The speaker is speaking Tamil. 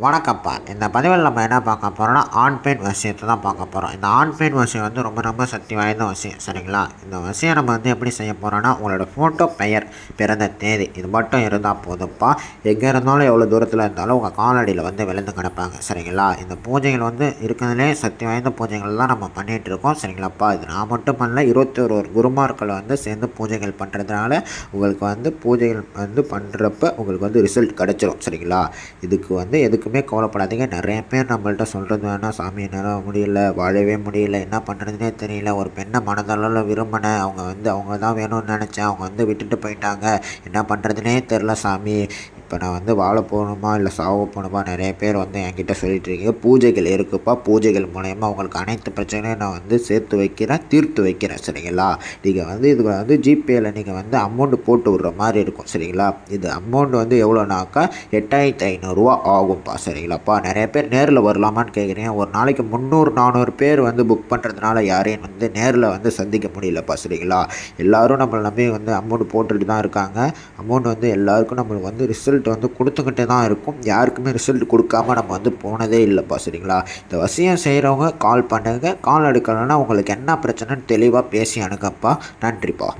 வணக்கம்ப்பா. இந்த பதிவில் நம்ம என்ன பார்க்க போகிறோம்னா ஆண் பெண் விஷயத்தை தான் பார்க்க போகிறோம் இந்த ஆண் பெண் விஷயம் வந்து ரொம்ப ரொம்ப சக்தி வாய்ந்த விஷயம் சரிங்களா? இந்த விஷயம் நம்ம வந்து எப்படி செய்ய போகிறோன்னா உங்களோட ஃபோட்டோ பெயர் பிறந்த தேதி இது மட்டும் இருந்தால் போதும்ப்பா. எங்கே இருந்தாலும் எவ்வளோ தூரத்தில் இருந்தாலும் உங்கள் காலடியில் வந்து விழுந்து கிடப்பாங்க சரிங்களா? இந்த பூஜைகள் வந்து இருக்கிறதுலே சக்தி வாய்ந்த பூஜைகள் தான் நம்ம பண்ணிகிட்டு இருக்கோம் சரிங்களாப்பா? இது நான் மட்டும் பண்ணல இருபத்தொரு குருமார்களை குருமார்கள் வந்து சேர்ந்து பூஜைகள் பண்ணுறதுனால உங்களுக்கு வந்து பூஜைகள் வந்து பண்ணுறப்ப உங்களுக்கு வந்து ரிசல்ட் கிடச்சிரும் சரிங்களா? இதுக்கு வந்து எதுக்கு எதுக்குமே கவலைப்படாதீங்க. நிறைய பேர் நம்மள்ட்ட சொல்கிறது வேணால் சாமி என்னால் முடியல வாழவே முடியல என்ன பண்ணுறதுனே தெரியல. ஒரு பெண்ணை மனதளவில் விரும்பினேன் அவங்க வந்து அவங்க தான் வேணும்னு நினச்சேன். அவங்க வந்து விட்டுட்டு போயிட்டாங்க. என்ன பண்ணுறதுனே தெரில சாமி. இப்போ நான் வந்து வாழ போகணுமா இல்லை சாவ போகணுமா நிறைய பேர் வந்து என்கிட்ட சொல்லிட்டு இருக்கீங்க பூஜைகள் இருக்குப்பா. பூஜைகள் மூலயமா உங்களுக்கு அனைத்து பிரச்சனையும் நான் வந்து சேர்த்து வைக்கிறேன் தீர்த்து வைக்கிறேன் சரிங்களா? நீங்கள் வந்து இதுக்கு வந்து ஜிபேயில் நீங்கள் வந்து அமௌண்ட்டு போட்டு விட்ற மாதிரி இருக்கும் சரிங்களா? இது அமௌண்ட் வந்து எவ்வளோனாக்கா? எட்டாயிரத்தி ஐநூறுரூவா ஆகும்ப்பா சரிங்களாப்பா? நிறைய பேர் நேரில் வரலாமான்னு கேட்குறீங்க. ஒரு நாளைக்கு முந்நூறு நானூறு பேர் வந்து புக் பண்ணுறதுனால யாரையும் வந்து நேரில் வந்து சந்திக்க முடியலப்பா சரிங்களா? எல்லோரும் நம்மளை நம்பி வந்து அமௌண்ட் போட்டுட்டு தான் இருக்காங்க. அமௌண்ட் வந்து எல்லாருக்கும் நம்மளுக்கு வந்து ரிசல்ட் வந்து கொடுத்துக்கிட்டே தான் இருக்கும். யாருக்குமே ரிசல்ட் கொடுக்காம நம்ம வந்து போனதே இல்லைப்பா சரிங்களா? இந்த வசியம் செய்கிறவங்க கால் பண்ணுங்க. கால் எடுக்கலைன்னா உங்களுக்கு என்ன பிரச்சனைன்னு தெளிவாக பேசி அணுகப்பா. நன்றிப்பா.